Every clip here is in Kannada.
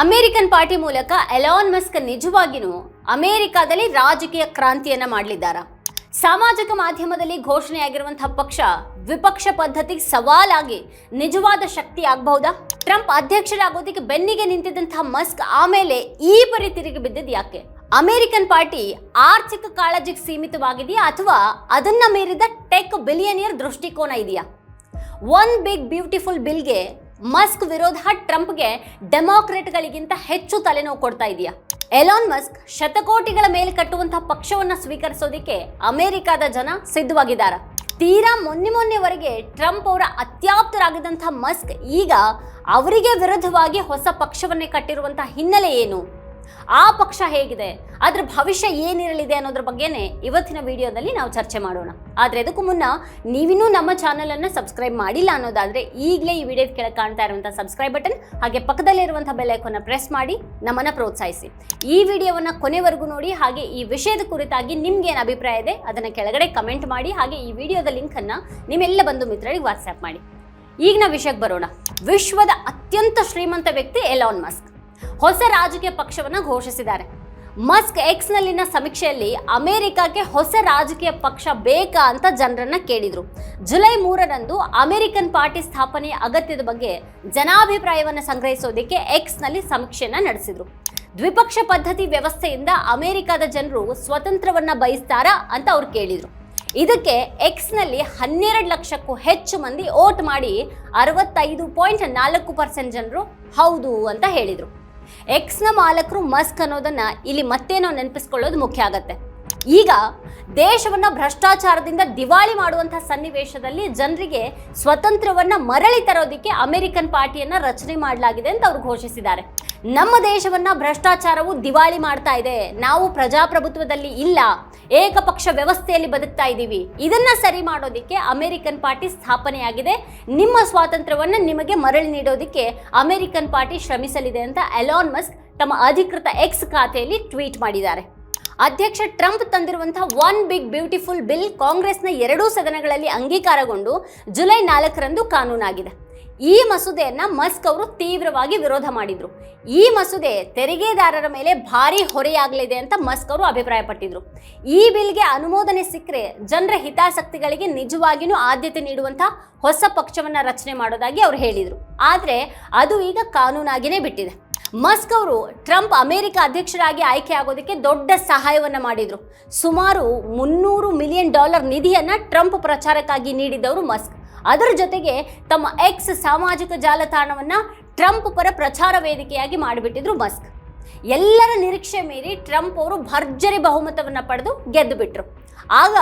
ಅಮೆರಿಕನ್ ಪಾರ್ಟಿ ಮೂಲಕ ಎಲಾನ್ ಮಸ್ಕ್ ನಿಜವಾಗಿಯೂ ಅಮೆರಿಕಾದಲ್ಲಿ ರಾಜಕೀಯ ಕ್ರಾಂತಿಯನ್ನ ಮಾಡಲಿದ್ದಾರ. ಸಾಮಾಜಿಕ ಮಾಧ್ಯಮದಲ್ಲಿ ಘೋಷಣೆಯಾಗಿರುವಂತಹ ಪಕ್ಷ ವಿಪಕ್ಷ ಪದ್ಧತಿಗೆ ಸವಾಲಾಗಿ ನಿಜವಾದ ಶಕ್ತಿ ಆಗಬಹುದಾ? ಟ್ರಂಪ್ ಅಧ್ಯಕ್ಷರಾಗೋದಕ್ಕೆ ಬೆನ್ನಿಗೆ ನಿಂತಿದ್ದಂತಹ ಮಸ್ಕ್ ಆಮೇಲೆ ಈ ಪರಿ ತಿರುಗಿ ಬಿದ್ದಿದ್ದು ಯಾಕೆ? ಅಮೆರಿಕನ್ ಪಾರ್ಟಿ ಆರ್ಥಿಕ ಕಾಳಜಿಗೆ ಸೀಮಿತವಾಗಿದೆಯಾ ಅಥವಾ ಅದನ್ನ ಮೀರಿದ ಟೆಕ್ ಬಿಲಿಯನಿಯರ್ ದೃಷ್ಟಿಕೋನ ಇದೆಯಾ? ಒನ್ ಬಿಗ್ ಬ್ಯೂಟಿಫುಲ್ ಬಿಲ್ಗೆ ಮಸ್ಕ್ ವಿರೋಧ ಟ್ರಂಪ್ಗೆ ಡೆಮಾಕ್ರೆಟ್ಗಳಿಗಿಂತ ಹೆಚ್ಚು ತಲೆನೋವು ಕೊಡ್ತಾ ಇದೆಯಾ? ಎಲಾನ್ ಮಸ್ಕ್ ಶತಕೋಟಿಗಳ ಮೇಲೆ ಕಟ್ಟುವಂತಹ ಪಕ್ಷವನ್ನ ಸ್ವೀಕರಿಸೋದಿಕ್ಕೆ ಅಮೆರಿಕದ ಜನ ಸಿದ್ಧವಾಗಿದ್ದಾರೆ? ತೀರಾ ಮೊನ್ನೆ ಮೊನ್ನೆವರೆಗೆ ಟ್ರಂಪ್ ಅವರ ಅತ್ಯಾಪ್ತರಾಗಿದ್ದಂಥ ಮಸ್ಕ್ ಈಗ ಅವರಿಗೆ ವಿರುದ್ಧವಾಗಿ ಹೊಸ ಪಕ್ಷವನ್ನೇ ಕಟ್ಟಿರುವಂತಹ ಹಿನ್ನೆಲೆ ಏನು? ಆ ಪಕ್ಷ ಹೇಗಿದೆ, ಅದ್ರ ಭವಿಷ್ಯ ಏನಿರಲಿದೆ ಅನ್ನೋದ್ರ ಬಗ್ಗೆನೇ ಇವತ್ತಿನ ವಿಡಿಯೋದಲ್ಲಿ ನಾವು ಚರ್ಚೆ ಮಾಡೋಣ. ಆದ್ರೆ ಅದಕ್ಕೂ ಮುನ್ನ ನೀವಿನ್ನೂ ನಮ್ಮ ಚಾನಲನ್ನು ಸಬ್ಸ್ಕ್ರೈಬ್ ಮಾಡಿಲ್ಲ ಅನ್ನೋದಾದ್ರೆ ಈಗಲೇ ಈ ವಿಡಿಯೋದ ಕೆಳಗೆ ಕಾಣ್ತಾ ಇರುವಂಥ ಸಬ್ಸ್ಕ್ರೈಬ್ ಬಟನ್, ಹಾಗೆ ಪಕ್ಕದಲ್ಲಿರುವಂಥ ಬೆಲ್ ಐಕಾನ್ ಪ್ರೆಸ್ ಮಾಡಿ ನಮ್ಮನ್ನ ಪ್ರೋತ್ಸಾಹಿಸಿ. ಈ ವಿಡಿಯೋವನ್ನ ಕೊನೆವರೆಗೂ ನೋಡಿ, ಹಾಗೆ ಈ ವಿಷಯದ ಕುರಿತಾಗಿ ನಿಮ್ಗೇನು ಅಭಿಪ್ರಾಯ ಇದೆ ಅದನ್ನ ಕೆಳಗಡೆ ಕಮೆಂಟ್ ಮಾಡಿ, ಹಾಗೆ ಈ ವಿಡಿಯೋದ ಲಿಂಕ್ ಅನ್ನ ನಿಮ್ಮೆಲ್ಲ ಬಂಧು ಮಿತ್ರರಿಗೆ ವಾಟ್ಸ್ಆಪ್ ಮಾಡಿ. ಈಗ ನಾವು ವಿಷಯಕ್ಕೆ ಬರೋಣ. ವಿಶ್ವದ ಅತ್ಯಂತ ಶ್ರೀಮಂತ ವ್ಯಕ್ತಿ ಎಲಾನ್ ಮಸ್ಕ್ ಹೊಸ ರಾಜಕೀಯ ಪಕ್ಷವನ್ನು ಘೋಷಿಸಿದ್ದಾರೆ. ಮಸ್ಕ್ ಎಕ್ಸ್ನಲ್ಲಿನ ಸಮೀಕ್ಷೆಯಲ್ಲಿ ಅಮೆರಿಕಕ್ಕೆ ಹೊಸ ರಾಜಕೀಯ ಪಕ್ಷ ಬೇಕಾ ಅಂತ ಜನರನ್ನ ಕೇಳಿದರು. ಜುಲೈ ಮೂರರಂದು ಅಮೆರಿಕನ್ ಪಾರ್ಟಿ ಸ್ಥಾಪನೆಯ ಅಗತ್ಯದ ಬಗ್ಗೆ ಜನಾಭಿಪ್ರಾಯವನ್ನು ಸಂಗ್ರಹಿಸೋದಕ್ಕೆ ಎಕ್ಸ್ನಲ್ಲಿ ಸಮೀಕ್ಷೆಯನ್ನು ನಡೆಸಿದರು. ನಡೆಸಿದ್ರು ದ್ವಿಪಕ್ಷ ಪದ್ಧತಿ ವ್ಯವಸ್ಥೆಯಿಂದ ಅಮೆರಿಕದ ಜನರು ಸ್ವತಂತ್ರವನ್ನ ಬಯಸ್ತಾರಾ ಅಂತ ಅವ್ರು ಕೇಳಿದರು. ಇದಕ್ಕೆ ಎಕ್ಸ್ನಲ್ಲಿ ಹನ್ನೆರಡು ಲಕ್ಷಕ್ಕೂ ಹೆಚ್ಚು ಮಂದಿ ಓಟ್ ಮಾಡಿ ಅರವತ್ತೈದು ಪಾಯಿಂಟ್ ನಾಲ್ಕು ಪರ್ಸೆಂಟ್ ಜನರು ಹೌದು ಅಂತ ಹೇಳಿದ್ರು. ಎಕ್ಸ್ನ ಮಾಲಕರು ಮಸ್ಕ್ ಅನ್ನೋದನ್ನ ಇಲ್ಲಿ ಮತ್ತೆ ನಾವು ನೆನಪಿಸ್ಕೊಳ್ಳೋದು ಮುಖ್ಯ ಆಗತ್ತೆ. ಈಗ ದೇಶವನ್ನ ಭ್ರಷ್ಟಾಚಾರದಿಂದ ದಿವಾಳಿ ಮಾಡುವಂತಹ ಸನ್ನಿವೇಶದಲ್ಲಿ ಜನರಿಗೆ ಸ್ವತಂತ್ರವನ್ನ ಮರಳಿ ತರೋದಕ್ಕೆ ಅಮೆರಿಕನ್ ಪಾರ್ಟಿಯನ್ನ ರಚನೆ ಮಾಡಲಾಗಿದೆ ಅಂತ ಅವರು ಘೋಷಿಸಿದ್ದಾರೆ. ನಮ್ಮ ದೇಶವನ್ನ ಭ್ರಷ್ಟಾಚಾರವು ದಿವಾಳಿ ಮಾಡ್ತಾ ಇದೆ. ನಾವು ಪ್ರಜಾಪ್ರಭುತ್ವದಲ್ಲಿ ಇಲ್ಲ. ಏಕಪಕ್ಷ ವ್ಯವಸ್ಥೆಯಲ್ಲಿ ಬದುಕ್ತಾ ಇದ್ದೀವಿ. ಇದನ್ನ ಸರಿ ಮಾಡೋದಿಕ್ಕೆ ಅಮೆರಿಕನ್ ಪಾರ್ಟಿ ಸ್ಥಾಪನೆಯಾಗಿದೆ. ನಿಮ್ಮ ಸ್ವಾತಂತ್ರ್ಯವನ್ನು ನಿಮಗೆ ಮರಳಿ ನೀಡೋದಕ್ಕೆ ಅಮೆರಿಕನ್ ಪಾರ್ಟಿ ಶ್ರಮಿಸಲಿದೆ ಅಂತ ಎಲಾನ್ ಮಸ್ಕ್ ತಮ್ಮ ಅಧಿಕೃತ ಎಕ್ಸ್ ಖಾತೆಯಲ್ಲಿ ಟ್ವೀಟ್ ಮಾಡಿದ್ದಾರೆ. ಅಧ್ಯಕ್ಷ ಟ್ರಂಪ್ ತಂದಿರುವಂತಹ ಒನ್ ಬಿಗ್ ಬ್ಯೂಟಿಫುಲ್ ಬಿಲ್ ಕಾಂಗ್ರೆಸ್ನ ಎರಡೂ ಸದನಗಳಲ್ಲಿ ಅಂಗೀಕಾರಗೊಂಡು ಜುಲೈ ನಾಲ್ಕರಂದು ಕಾನೂನಾಗಿದೆ. ಈ ಮಸೂದೆಯನ್ನು ಮಸ್ಕ್ ಅವರು ತೀವ್ರವಾಗಿ ವಿರೋಧ ಮಾಡಿದ್ರು. ಈ ಮಸೂದೆ ತೆರಿಗೆದಾರರ ಮೇಲೆ ಭಾರಿ ಹೊರೆಯಾಗಲಿದೆ ಅಂತ ಮಸ್ಕ್ ಅವರು ಅಭಿಪ್ರಾಯಪಟ್ಟಿದ್ರು. ಈ ಬಿಲ್ಗೆ ಅನುಮೋದನೆ ಸಿಕ್ಕರೆ ಜನರ ಹಿತಾಸಕ್ತಿಗಳಿಗೆ ನಿಜವಾಗಿಯೂ ಆದ್ಯತೆ ನೀಡುವಂಥ ಹೊಸ ಪಕ್ಷವನ್ನ ರಚನೆ ಮಾಡೋದಾಗಿ ಅವರು ಹೇಳಿದರು. ಆದರೆ ಅದು ಈಗ ಕಾನೂನಾಗಿನೇ ಬಿಟ್ಟಿದೆ. ಮಸ್ಕ್ ಅವರು ಟ್ರಂಪ್ ಅಮೆರಿಕ ಅಧ್ಯಕ್ಷರಾಗಿ ಆಯ್ಕೆ ಆಗೋದಕ್ಕೆ ದೊಡ್ಡ ಸಹಾಯವನ್ನ ಮಾಡಿದ್ರು. ಸುಮಾರು ಮುನ್ನೂರು ಮಿಲಿಯನ್ ಡಾಲರ್ ನಿಧಿಯನ್ನು ಟ್ರಂಪ್ ಪ್ರಚಾರಕ್ಕಾಗಿ ನೀಡಿದವರು ಮಸ್ಕ್. ಅದರ ಜೊತೆಗೆ ತಮ್ಮ ಎಕ್ಸ್ ಸಾಮಾಜಿಕ ಜಾಲತಾಣವನ್ನು ಟ್ರಂಪ್ ಪರ ಪ್ರಚಾರ ವೇದಿಕೆಯಾಗಿ ಮಾಡಿಬಿಟ್ಟಿದ್ರು ಮಸ್ಕ್. ಎಲ್ಲರ ನಿರೀಕ್ಷೆ ಮೀರಿ ಟ್ರಂಪ್ ಅವರು ಭರ್ಜರಿ ಬಹುಮತವನ್ನು ಪಡೆದು ಗೆದ್ದುಬಿಟ್ರು. ಆಗ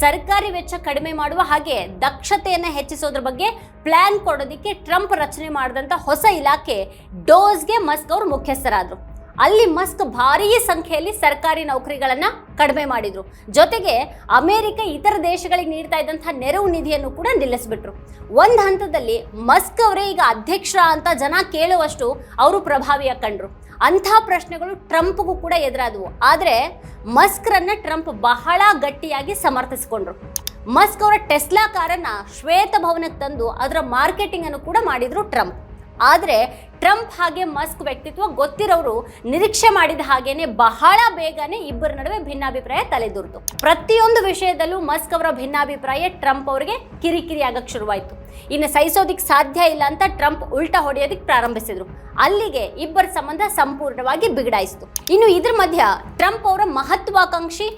ಸರ್ಕಾರಿ ವೆಚ್ಚ ಕಡಿಮೆ ಮಾಡುವ ಹಾಗೆ ದಕ್ಷತೆಯನ್ನು ಹೆಚ್ಚಿಸೋದ್ರ ಬಗ್ಗೆ ಪ್ಲ್ಯಾನ್ ಕೊಡೋದಕ್ಕೆ ಟ್ರಂಪ್ ರಚನೆ ಮಾಡಿದಂಥ ಹೊಸ ಇಲಾಖೆ ಡೋಸ್ಗೆ ಮಸ್ಕ್ ಅವರು ಮುಖ್ಯಸ್ಥರಾದರು. ಅಲ್ಲಿ ಮಸ್ಕ್ ಭಾರೀ ಸಂಖ್ಯೆಯಲ್ಲಿ ಸರ್ಕಾರಿ ನೌಕರಿಗಳನ್ನು ಕಡಿಮೆ ಮಾಡಿದ್ರು. ಜೊತೆಗೆ ಅಮೆರಿಕ ಇತರ ದೇಶಗಳಿಗೆ ನೀಡ್ತಾ ಇದ್ದಂಥ ನೆರವು ನಿಧಿಯನ್ನು ಕೂಡ ನಿಲ್ಲಿಸ್ಬಿಟ್ರು. ಒಂದು ಹಂತದಲ್ಲಿ ಮಸ್ಕ್ ಅವರೇ ಈಗ ಅಧ್ಯಕ್ಷ ಅಂತ ಜನ ಕೇಳುವಷ್ಟು ಅವರು ಪ್ರಭಾವಿಯ ಕಂಡ್ರು. ಅಂಥ ಪ್ರಶ್ನೆಗಳು ಟ್ರಂಪ್ಗೂ ಕೂಡ ಎದುರಾದವು. ಆದರೆ ಮಸ್ಕ್ರನ್ನ ಟ್ರಂಪ್ ಬಹಳ ಗಟ್ಟಿಯಾಗಿ ಸಮರ್ಥಿಸಿಕೊಂಡ್ರು. ಮಸ್ಕ್ ಅವರ ಟೆಸ್ಲಾ ಕಾರನ್ನ ಶ್ವೇತಭವನಕ್ಕೆ ತಂದು ಅದರ ಮಾರ್ಕೆಟಿಂಗ್ ಅನ್ನು ಕೂಡ ಮಾಡಿದ್ರು ಟ್ರಂಪ್. ಆದರೆ ಟ್ರಂಪ್ ಹಾಗೆ ಮಸ್ಕ್ ವ್ಯಕ್ತಿತ್ವ ಗೊತ್ತಿರೋರು ನಿರೀಕ್ಷೆ ಮಾಡಿದ ಹಾಗೇನೆ ಬಹಳ ಬೇಗನೆ ಇಬ್ಬರ ನಡುವೆ ಭಿನ್ನಾಭಿಪ್ರಾಯ ತಲೆದೂರ್ತು. ಪ್ರತಿಯೊಂದು ವಿಷಯದಲ್ಲೂ ಮಸ್ಕ್ ಅವರ ಭಿನ್ನಾಭಿಪ್ರಾಯ ಟ್ರಂಪ್ ಅವರಿಗೆ ಕಿರಿಕಿರಿ ಆಗಕ್ಕೆ ಶುರುವಾಯಿತು. ಇನ್ನು ಸಹಿಸೋದಿಕ್ ಸಾಧ್ಯ ಇಲ್ಲ ಅಂತ ಟ್ರಂಪ್ ಉಲ್ಟಾ ಹೊಡೆಯೋದಿಕ್ ಪ್ರಾರಂಭಿಸಿದ್ರು. ಅಲ್ಲಿಗೆ ಇಬ್ಬರ ಸಂಬಂಧ ಸಂಪೂರ್ಣವಾಗಿ ಬಿಗಡಾಯಿಸಿತು. ಇನ್ನು ಇದ್ರ ಮಧ್ಯ ಟ್ರಂಪ್ ಅವರ ಮಹತ್ವಾಕಾಂಕ್ಷಿ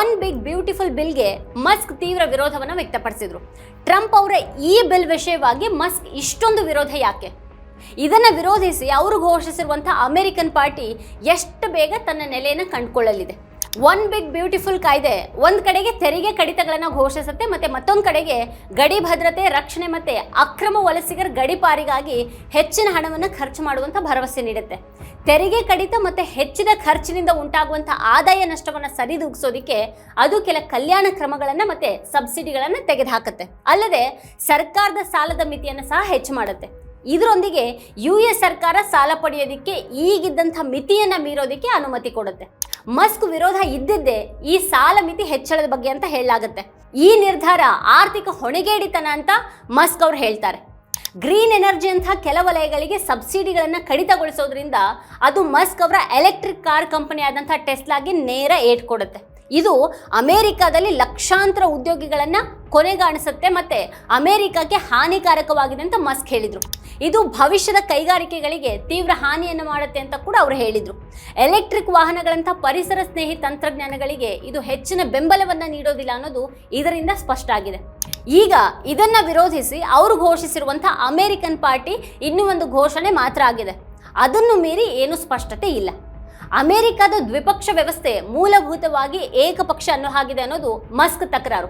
ಒನ್ ಬಿಗ್ ಬ್ಯೂಟಿಫುಲ್ ಬಿಲ್ಗೆ ಮಸ್ಕ್ ತೀವ್ರ ವಿರೋಧವನ್ನು ವ್ಯಕ್ತಪಡಿಸಿದ್ರು. ಟ್ರಂಪ್ ಅವರ ಈ ಬಿಲ್ ವಿಷಯವಾಗಿ ಮಸ್ಕ್ ಇಷ್ಟೊಂದು ವಿರೋಧ ಯಾಕೆ? ಇದನ್ನ ವಿರೋಧಿಸಿ ಅವರು ಘೋಷಿಸಿರುವಂಥ ಅಮೆರಿಕನ್ ಪಾರ್ಟಿ ಎಷ್ಟು ಬೇಗ ತನ್ನ ನೆಲೆಯನ್ನು ಕಂಡುಕೊಳ್ಳಲಿದೆ. ಒನ್ ಬಿಗ್ ಬ್ಯೂಟಿಫುಲ್ ಕಾಯ್ದೆ, ಒಂದು ಕಡೆಗೆ ತೆರಿಗೆ ಕಡಿತಗಳನ್ನು ಘೋಷಿಸುತ್ತೆ, ಮತ್ತು ಮತ್ತೊಂದು ಕಡೆಗೆ ಗಡಿ ಭದ್ರತೆ, ರಕ್ಷಣೆ ಮತ್ತು ಅಕ್ರಮ ವಲಸಿಗರ ಗಡಿಪಾರಿಗಾಗಿ ಹೆಚ್ಚಿನ ಹಣವನ್ನು ಖರ್ಚು ಮಾಡುವಂಥ ಭರವಸೆ ನೀಡುತ್ತೆ. ತೆರಿಗೆ ಕಡಿತ ಮತ್ತು ಹೆಚ್ಚಿನ ಖರ್ಚಿನಿಂದ ಉಂಟಾಗುವಂಥ ಆದಾಯ ನಷ್ಟವನ್ನು ಸರಿದೂಗಿಸೋದಕ್ಕೆ ಅದು ಕೆಲ ಕಲ್ಯಾಣ ಕ್ರಮಗಳನ್ನು ಮತ್ತು ಸಬ್ಸಿಡಿಗಳನ್ನು ತೆಗೆದುಹಾಕುತ್ತೆ. ಅಲ್ಲದೆ ಸರ್ಕಾರದ ಸಾಲದ ಮಿತಿಯನ್ನು ಸಹ ಹೆಚ್ಚು ಮಾಡುತ್ತೆ. ಇದರೊಂದಿಗೆ ಯು ಎಸ್ ಸರ್ಕಾರ ಸಾಲ ಪಡೆಯೋದಕ್ಕೆ ಈಗಿದ್ದಂಥ ಮಿತಿಯನ್ನು ಮೀರೋದಕ್ಕೆ ಅನುಮತಿ ಕೊಡುತ್ತೆ. ಮಸ್ಕ್ ವಿರೋಧ ಇದ್ದಿದ್ದೇ ಈ ಸಾಲ ಮಿತಿ ಹೆಚ್ಚಳದ ಬಗ್ಗೆ ಅಂತ ಹೇಳಲಾಗುತ್ತೆ. ಈ ನಿರ್ಧಾರ ಆರ್ಥಿಕ ಹೊಣೆಗೇಡಿತನ ಅಂತ ಮಸ್ಕ್ ಅವ್ರು ಹೇಳ್ತಾರೆ. ಗ್ರೀನ್ ಎನರ್ಜಿ ಅಂತಹ ಕೆಲ ವಲಯಗಳಿಗೆ ಸಬ್ಸಿಡಿಗಳನ್ನು ಕಡಿತಗೊಳಿಸೋದ್ರಿಂದ ಅದು ಮಸ್ಕ್ ಅವರ ಎಲೆಕ್ಟ್ರಿಕ್ ಕಾರ್ ಕಂಪನಿ ಆದಂಥ ಟೆಸ್ಲಾಗೆ ನೇರ ಏಟ್ ಕೊಡುತ್ತೆ. ಇದು ಅಮೆರಿಕಾದಲ್ಲಿ ಲಕ್ಷಾಂತರ ಉದ್ಯೋಗಿಗಳನ್ನು ಕೊನೆಗಾಣಿಸುತ್ತೆ ಮತ್ತೆ ಅಮೆರಿಕಕ್ಕೆ ಹಾನಿಕಾರಕವಾಗಿದೆ ಅಂತ ಮಸ್ಕ್ ಹೇಳಿದರು. ಇದು ಭವಿಷ್ಯದ ಕೈಗಾರಿಕೆಗಳಿಗೆ ತೀವ್ರ ಹಾನಿಯನ್ನು ಮಾಡುತ್ತೆ ಅಂತ ಕೂಡ ಅವರು ಹೇಳಿದರು. ಎಲೆಕ್ಟ್ರಿಕ್ ವಾಹನಗಳಂಥ ಪರಿಸರ ಸ್ನೇಹಿ ತಂತ್ರಜ್ಞಾನಗಳಿಗೆ ಇದು ಹೆಚ್ಚಿನ ಬೆಂಬಲವನ್ನು ನೀಡೋದಿಲ್ಲ ಅನ್ನೋದು ಇದರಿಂದ ಸ್ಪಷ್ಟ ಆಗಿದೆ. ಈಗ ಇದನ್ನು ವಿರೋಧಿಸಿ ಅವರು ಘೋಷಿಸಿರುವಂಥ ಅಮೆರಿಕನ್ ಪಾರ್ಟಿ ಇನ್ನೂ ಒಂದು ಘೋಷಣೆ ಮಾತ್ರ ಆಗಿದೆ. ಅದನ್ನು ಮೀರಿ ಏನು ಸ್ಪಷ್ಟತೆ ಇಲ್ಲ. ಅಮೆರಿಕದ ದ್ವಿಪಕ್ಷ ವ್ಯವಸ್ಥೆ ಮೂಲಭೂತವಾಗಿ ಏಕಪಕ್ಷ ಅನ್ನೋ ಹಾಗಿದೆ ಅನ್ನೋದು ಮಸ್ಕ್ ತಕರಾರು.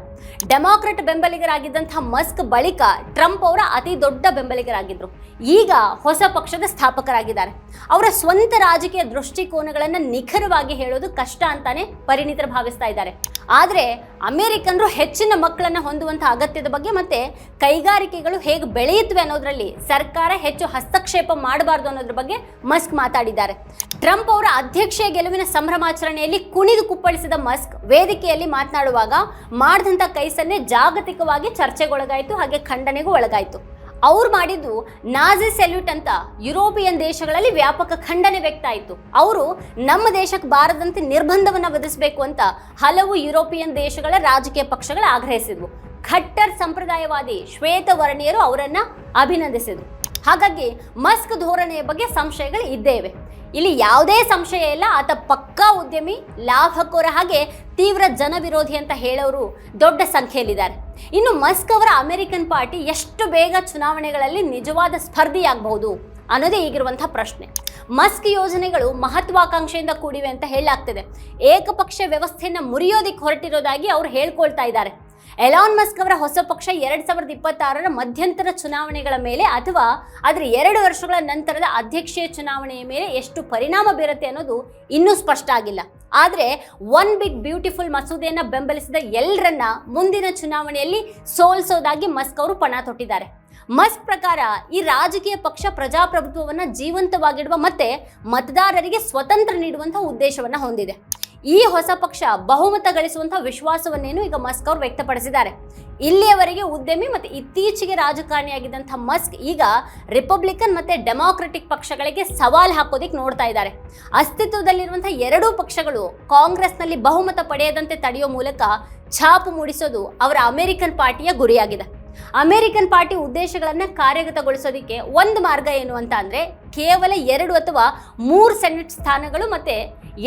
ಡೆಮಾಕ್ರೆಟ್ ಬೆಂಬಲಿಗರಾಗಿದ್ದಂತಹ ಮಸ್ಕ್ ಬಳಿಕ ಟ್ರಂಪ್ ಅವರ ಅತಿ ದೊಡ್ಡ ಬೆಂಬಲಿಗರಾಗಿದ್ದರು ಈಗ ಹೊಸ ಪಕ್ಷದ ಸ್ಥಾಪಕರಾಗಿದ್ದಾರೆ. ಅವರ ಸ್ವಂತ ರಾಜಕೀಯ ದೃಷ್ಟಿಕೋನಗಳನ್ನು ನಿಖರವಾಗಿ ಹೇಳೋದು ಕಷ್ಟ ಅಂತಾನೆ ಪರಿಣಿತರು ಭಾವಿಸ್ತಾ ಇದ್ದಾರೆ. ಆದರೆ ಅಮೇರಿಕನ್ರು ಹೆಚ್ಚಿನ ಮಕ್ಕಳನ್ನು ಹೊಂದುವಂಥ ಅಗತ್ಯದ ಬಗ್ಗೆ ಮತ್ತೆ ಕೈಗಾರಿಕೆಗಳು ಹೇಗೆ ಬೆಳೆಯುತ್ತವೆ ಅನ್ನೋದರಲ್ಲಿ ಸರ್ಕಾರ ಹೆಚ್ಚು ಹಸ್ತಕ್ಷೇಪ ಮಾಡಬಾರ್ದು ಅನ್ನೋದ್ರ ಬಗ್ಗೆ ಮಸ್ಕ್ ಮಾತಾಡಿದ್ದಾರೆ. ಟ್ರಂಪ್ ಅವರ ಅಧ್ಯಕ್ಷೀಯ ಗೆಲುವಿನ ಸಂಭ್ರಮಾಚರಣೆಯಲ್ಲಿ ಕುಣಿದು ಕುಪ್ಪಳಿಸಿದ ಮಸ್ಕ್ ವೇದಿಕೆಯಲ್ಲಿ ಮಾತನಾಡುವಾಗ ಮಾಡಿದಂಥ ಕೈಸನ್ನೆ ಜಾಗತಿಕವಾಗಿ ಚರ್ಚೆಗೊಳಗಾಯಿತು, ಹಾಗೆ ಖಂಡನೆಗೂ ಒಳಗಾಯಿತು. ಅವ್ರು ಮಾಡಿದ್ದು ನಾಜಿ ಸೆಲ್ಯೂಟ್ ಅಂತ ಯುರೋಪಿಯನ್ ದೇಶಗಳಲ್ಲಿ ವ್ಯಾಪಕ ಖಂಡನೆ ವ್ಯಕ್ತ ಆಯಿತು ಅವರು ನಮ್ಮ ದೇಶಕ್ಕೆ ಬಾರದಂತೆ ನಿರ್ಬಂಧವನ್ನು ವಿಧಿಸಬೇಕು ಅಂತ ಹಲವು ಯುರೋಪಿಯನ್ ದೇಶಗಳ ರಾಜಕೀಯ ಪಕ್ಷಗಳು ಆಗ್ರಹಿಸಿದ್ವು. ಖಟ್ಟರ್ ಸಂಪ್ರದಾಯವಾದಿ ಶ್ವೇತವರ್ಣೀಯರು ಅವರನ್ನು ಅಭಿನಂದಿಸಿದ್ರು. ಹಾಗಾಗಿ ಮಸ್ಕ್ ಧೋರಣೆಯ ಬಗ್ಗೆ ಸಂಶಯಗಳು ಇದ್ದೇವೆ. ಇಲ್ಲಿ ಯಾವುದೇ ಸಂಶಯ ಇಲ್ಲ, ಆತ ಪಕ್ಕಾ ಉದ್ಯಮಿ, ಲಾಭಕೋರ ಹಾಗೆ ತೀವ್ರ ಜನವಿರೋಧಿ ಅಂತ ಹೇಳೋರು ದೊಡ್ಡ ಸಂಖ್ಯೆಯಲ್ಲಿದ್ದಾರೆ. ಇನ್ನು ಮಸ್ಕ್ ಅವರ ಅಮೆರಿಕನ್ ಪಾರ್ಟಿ ಎಷ್ಟು ಬೇಗ ಚುನಾವಣೆಗಳಲ್ಲಿ ನಿಜವಾದ ಸ್ಪರ್ಧಿಯಾಗಬಹುದು ಅನ್ನೋದೇ ಈಗಿರುವಂತಹ ಪ್ರಶ್ನೆ. ಮಸ್ಕ್ ಯೋಜನೆಗಳು ಮಹತ್ವಾಕಾಂಕ್ಷೆಯಿಂದ ಕೂಡಿವೆ ಅಂತ ಹೇಳಲಾಗ್ತಿದೆ. ಏಕಪಕ್ಷ ವ್ಯವಸ್ಥೆಯನ್ನು ಮುರಿಯೋದಿಕ್ಕೆ ಹೊರಟಿರೋದಾಗಿ ಅವ್ರು ಹೇಳ್ಕೊಳ್ತಾ ಇದ್ದಾರೆ. ಎಲಾನ್ ಮಸ್ಕ್ ಅವರ ಹೊಸ ಪಕ್ಷ ಎರಡ್ ಸಾವಿರದ ಇಪ್ಪತ್ತಾರರ ಮಧ್ಯಂತರ ಚುನಾವಣೆಗಳ ಮೇಲೆ ಅಥವಾ ಅದರ ಎರಡು ವರ್ಷಗಳ ನಂತರದ ಅಧ್ಯಕ್ಷೀಯ ಚುನಾವಣೆಯ ಮೇಲೆ ಎಷ್ಟು ಪರಿಣಾಮ ಬೀರುತ್ತೆ ಅನ್ನೋದು ಇನ್ನೂ ಸ್ಪಷ್ಟ ಆಗಿಲ್ಲ. ಆದರೆ ಒನ್ ಬಿಗ್ ಬ್ಯೂಟಿಫುಲ್ ಮಸೂದೆಯನ್ನು ಬೆಂಬಲಿಸಿದ ಎಲ್ಲರನ್ನ ಮುಂದಿನ ಚುನಾವಣೆಯಲ್ಲಿ ಸೋಲಿಸೋದಾಗಿ ಮಸ್ಕ್ ಅವರು ಪಣ ತೊಟ್ಟಿದ್ದಾರೆ. ಮಸ್ಕ್ ಪ್ರಕಾರ ಈ ರಾಜಕೀಯ ಪಕ್ಷ ಪ್ರಜಾಪ್ರಭುತ್ವವನ್ನು ಜೀವಂತವಾಗಿಡುವ ಮತ್ತೆ ಮತದಾರರಿಗೆ ಸ್ವತಂತ್ರ ನೀಡುವಂತಹ ಉದ್ದೇಶವನ್ನು ಹೊಂದಿದೆ. ಈ ಹೊಸ ಪಕ್ಷ ಬಹುಮತ ಗಳಿಸುವಂತಹ ವಿಶ್ವಾಸವನ್ನೇನು ಈಗ ಮಸ್ಕ್ ಅವರು ವ್ಯಕ್ತಪಡಿಸಿದ್ದಾರೆ. ಇಲ್ಲಿಯವರೆಗೆ ಉದ್ಯಮಿ ಮತ್ತು ಇತ್ತೀಚೆಗೆ ರಾಜಕಾರಣಿಯಾಗಿದ್ದಂಥ ಮಸ್ಕ್ ಈಗ ರಿಪಬ್ಲಿಕನ್ ಮತ್ತೆ ಡೆಮಾಕ್ರೆಟಿಕ್ ಪಕ್ಷಗಳಿಗೆ ಸವಾಲು ಹಾಕೋದಿಕ್ ನೋಡ್ತಾ ಇದ್ದಾರೆ. ಅಸ್ತಿತ್ವದಲ್ಲಿರುವಂತಹ ಎರಡೂ ಪಕ್ಷಗಳು ಕಾಂಗ್ರೆಸ್ನಲ್ಲಿ ಬಹುಮತ ಪಡೆಯದಂತೆ ತಡೆಯುವ ಮೂಲಕ ಛಾಪು ಮೂಡಿಸೋದು ಅವರ ಅಮೆರಿಕನ್ ಪಾರ್ಟಿಯ ಗುರಿಯಾಗಿದೆ. ಅಮೆರಿಕನ್ ಪಾರ್ಟಿ ಉದ್ದೇಶಗಳನ್ನು ಕಾರ್ಯಗತಗೊಳಿಸೋದಕ್ಕೆ ಒಂದು ಮಾರ್ಗ ಏನು ಅಂತ ಅಂದರೆ ಕೇವಲ ಎರಡು ಅಥವಾ ಮೂರು ಸೆನೆಟ್ ಸ್ಥಾನಗಳು ಮತ್ತೆ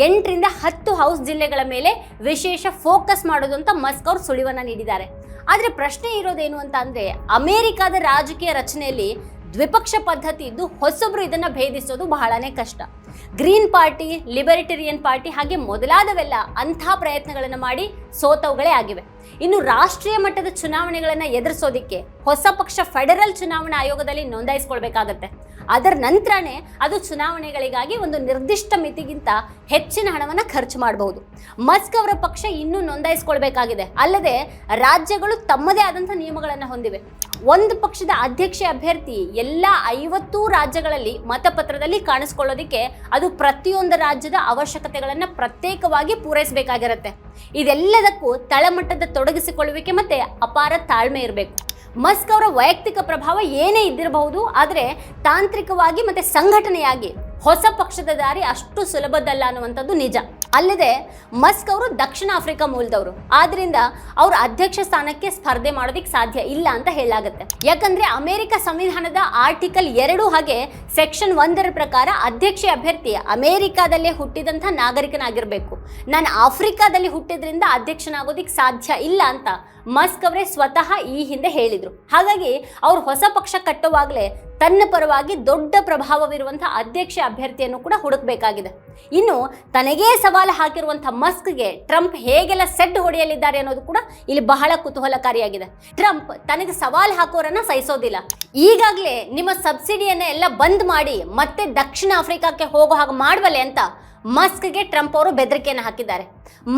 ಎಂಟರಿಂದ ಹತ್ತು ಹೌಸ್ ಜಿಲ್ಲೆಗಳ ಮೇಲೆ ವಿಶೇಷ ಫೋಕಸ್ ಮಾಡೋದು ಅಂತ ಮಸ್ಕ್ ಅವರು ಸುಳಿವನ್ನ ನೀಡಿದ್ದಾರೆ. ಆದರೆ ಪ್ರಶ್ನೆ ಇರೋದೇನು ಅಂತ ಅಂದರೆ ಅಮೆರಿಕದ ರಾಜಕೀಯ ರಚನೆಯಲ್ಲಿ ದ್ವಿಪಕ್ಷ ಪದ್ಧತಿ ಇದ್ದು ಹೊಸಬ್ರು ಇದನ್ನ ಭೇದಿಸೋದು ಬಹಳನೇ ಕಷ್ಟ. ಗ್ರೀನ್ ಪಾರ್ಟಿ, ಲಿಬರಿಟೇರಿಯನ್ ಪಾರ್ಟಿ ಹಾಗೆ ಮೊದಲಾದವೆಲ್ಲ ಅಂಥ ಪ್ರಯತ್ನಗಳನ್ನು ಮಾಡಿ ಸೋತವುಗಳೇ ಆಗಿವೆ. ಇನ್ನು ರಾಷ್ಟ್ರೀಯ ಮಟ್ಟದ ಚುನಾವಣೆಗಳನ್ನು ಎದುರಿಸೋದಿಕ್ಕೆ ಹೊಸ ಪಕ್ಷ ಫೆಡರಲ್ ಚುನಾವಣಾ ಆಯೋಗದಲ್ಲಿ ನೋಂದಾಯಿಸ್ಕೊಳ್ಬೇಕಾಗತ್ತೆ. ಅದರ ನಂತರನೇ ಅದು ಚುನಾವಣೆಗಳಿಗಾಗಿ ಒಂದು ನಿರ್ದಿಷ್ಟ ಮಿತಿಗಿಂತ ಹೆಚ್ಚಿನ ಹಣವನ್ನು ಖರ್ಚು ಮಾಡಬಹುದು. ಮಸ್ಕ್ ಅವರ ಪಕ್ಷ ಇನ್ನೂ ನೋಂದಾಯಿಸ್ಕೊಳ್ಬೇಕಾಗಿದೆ. ಅಲ್ಲದೆ ರಾಜ್ಯಗಳು ತಮ್ಮದೇ ಆದಂಥ ನಿಯಮಗಳನ್ನು ಹೊಂದಿವೆ. ಒಂದು ಪಕ್ಷದ ಅಧ್ಯಕ್ಷ ಅಭ್ಯರ್ಥಿ ಎಲ್ಲ ಐವತ್ತು ರಾಜ್ಯಗಳಲ್ಲಿ ಮತಪತ್ರದಲ್ಲಿ ಕಾಣಿಸ್ಕೊಳ್ಳೋದಕ್ಕೆ ಅದು ಪ್ರತಿಯೊಂದು ರಾಜ್ಯದ ಅವಶ್ಯಕತೆಗಳನ್ನು ಪ್ರತ್ಯೇಕವಾಗಿ ಪೂರೈಸಬೇಕಾಗಿರುತ್ತೆ. ಇದೆಲ್ಲದಕ್ಕೂ ತಳಮಟ್ಟದ ತೊಡಗಿಸಿಕೊಳ್ಳುವಿಕೆ ಮತ್ತು ಅಪಾರ ತಾಳ್ಮೆ ಇರಬೇಕು. ಮಸ್ಕ್ ಅವರ ವೈಯಕ್ತಿಕ ಪ್ರಭಾವ ಏನೇ ಇದ್ದಿರಬಹುದು, ಆದರೆ ತಾಂತ್ರಿಕವಾಗಿ ಮತ್ತು ಸಂಘಟನೆಯಾಗಿ ಹೊಸ ಪಕ್ಷದ ದಾರಿ ಅಷ್ಟು ಸುಲಭದಲ್ಲ ಅನ್ನುವಂಥದ್ದು ನಿಜ. ಅಲ್ಲದೆ ಮಸ್ಕ್ ಅವರು ದಕ್ಷಿಣ ಆಫ್ರಿಕಾ ಮೂಲದವರು. ಆದ್ರಿಂದ ಅವರು ಅಧ್ಯಕ್ಷ ಸ್ಥಾನಕ್ಕೆ ಸ್ಪರ್ಧೆ ಮಾಡೋದಿಕ್ಕೆ ಸಾಧ್ಯ ಇಲ್ಲ ಅಂತ ಹೇಳಲಾಗುತ್ತೆ. ಯಾಕಂದ್ರೆ ಅಮೆರಿಕ ಸಂವಿಧಾನದ ಆರ್ಟಿಕಲ್ ಎರಡು ಹಾಗೆ ಸೆಕ್ಷನ್ ಒಂದರ ಪ್ರಕಾರ ಅಧ್ಯಕ್ಷ ಅಭ್ಯರ್ಥಿ ಅಮೆರಿಕಾದಲ್ಲೇ ಹುಟ್ಟಿದಂಥ ನಾಗರಿಕನಾಗಿರಬೇಕು. ನಾನು ಆಫ್ರಿಕಾದಲ್ಲಿ ಹುಟ್ಟಿದ್ರಿಂದ ಅಧ್ಯಕ್ಷನಾಗೋದಿಕ್ಕೆ ಸಾಧ್ಯ ಇಲ್ಲ ಅಂತ ಮಸ್ಕ್ ಅವರೇ ಸ್ವತಃ ಈ ಹಿಂದೆ ಹೇಳಿದರು. ಹಾಗಾಗಿ ಅವ್ರು ಹೊಸ ಪಕ್ಷ ಕಟ್ಟುವಾಗಲೇ ತನ್ನ ಪರವಾಗಿ ದೊಡ್ಡ ಪ್ರಭಾವವಿರುವಂಥ ಅಧ್ಯಕ್ಷ ಅಭ್ಯರ್ಥಿಯನ್ನು ಕೂಡ ಹುಡುಕಬೇಕಾಗಿದೆ. ಇನ್ನು ತನಗೇ ಸವಾಲು ಹಾಕಿರುವಂಥ ಮಸ್ಕ್ಗೆ ಟ್ರಂಪ್ ಹೇಗೆಲ್ಲ ಸೆಡ್ ಹೊಡೆಯಲಿದ್ದಾರೆ ಅನ್ನೋದು ಕೂಡ ಇಲ್ಲಿ ಬಹಳ ಕುತೂಹಲಕಾರಿಯಾಗಿದೆ. ಟ್ರಂಪ್ ತನಗೆ ಸವಾಲು ಹಾಕೋರನ್ನ ಸಹಿಸೋದಿಲ್ಲ. ಈಗಾಗಲೇ ನಿಮ್ಮ ಸಬ್ಸಿಡಿಯನ್ನು ಎಲ್ಲ ಬಂದ್ ಮಾಡಿ ಮತ್ತೆ ದಕ್ಷಿಣ ಆಫ್ರಿಕಾಕ್ಕೆ ಹೋಗೋ ಹಾಗೆ ಮಾಡಬಲ್ಲೆ ಅಂತ ಮಸ್ಕ್ಗೆ ಟ್ರಂಪ್ ಅವರು ಬೆದರಿಕೆಯನ್ನು ಹಾಕಿದ್ದಾರೆ.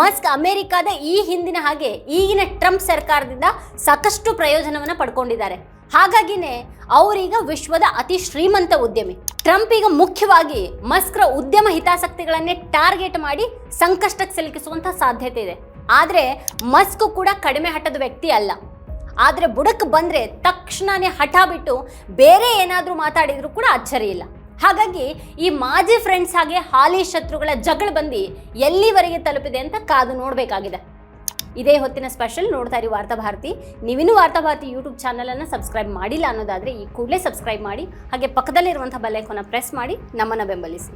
ಮಸ್ಕ್ ಅಮೆರಿಕಾದ ಈ ಹಿಂದಿನ ಹಾಗೆ ಈಗಿನ ಟ್ರಂಪ್ ಸರ್ಕಾರದಿಂದ ಸಾಕಷ್ಟು ಪ್ರಯೋಜನವನ್ನು ಪಡ್ಕೊಂಡಿದ್ದಾರೆ. ಹಾಗಾಗಿನೇ ಅವರೀಗ ವಿಶ್ವದ ಅತಿ ಶ್ರೀಮಂತ ಉದ್ಯಮಿ. ಟ್ರಂಪ್ ಈಗ ಮುಖ್ಯವಾಗಿ ಮಸ್ಕ್ರ ಉದ್ಯಮ ಹಿತಾಸಕ್ತಿಗಳನ್ನೇ ಟಾರ್ಗೆಟ್ ಮಾಡಿ ಸಂಕಷ್ಟಕ್ಕೆ ಸಿಲುಕಿಸುವಂತ ಸಾಧ್ಯತೆ ಇದೆ. ಆದರೆ ಮಸ್ಕ್ ಕೂಡ ಕಡಿಮೆ ಹಠದ ವ್ಯಕ್ತಿ ಅಲ್ಲ. ಆದರೆ ಬುಡಕ್ಕೆ ಬಂದರೆ ತಕ್ಷಣನೇ ಹಠ ಬಿಟ್ಟು ಬೇರೆ ಏನಾದರೂ ಮಾತಾಡಿದರೂ ಕೂಡ ಅಚ್ಚರಿ ಇಲ್ಲ. ಹಾಗಾಗಿ ಈ ಮಾಜಿ ಫ್ರೆಂಡ್ಸ್ ಹಾಗೆ ಹಾಲಿ ಶತ್ರುಗಳ ಜಗಳ ಬಂದು ಎಲ್ಲಿವರೆಗೆ ತಲುಪಿದೆ ಅಂತ ಕಾದು ನೋಡಬೇಕಾಗಿದೆ. ಇದೇ ಹೊತ್ತಿನ ಸ್ಪೆಷಲ್ ನೋಡ್ತಾ ಇರಿ ವಾರ್ತಾಭಾರತಿ ನೀವಿನ್ನೂ ವಾರ್ತಾಭಾರತಿ ಯೂಟ್ಯೂಬ್ ಚಾನಲನ್ನು ಸಬ್ಸ್ಕ್ರೈಬ್ ಮಾಡಿಲ್ಲ ಅನ್ನೋದಾದರೆ ಈ ಕೂಡಲೇ ಸಬ್ಸ್ಕ್ರೈಬ್ ಮಾಡಿ, ಹಾಗೆ ಪಕ್ಕದಲ್ಲಿರುವಂಥ ಬೆಲ್ಲೈಕೋನ ಪ್ರೆಸ್ ಮಾಡಿ, ನಮ್ಮನ್ನು ಬೆಂಬಲಿಸಿ.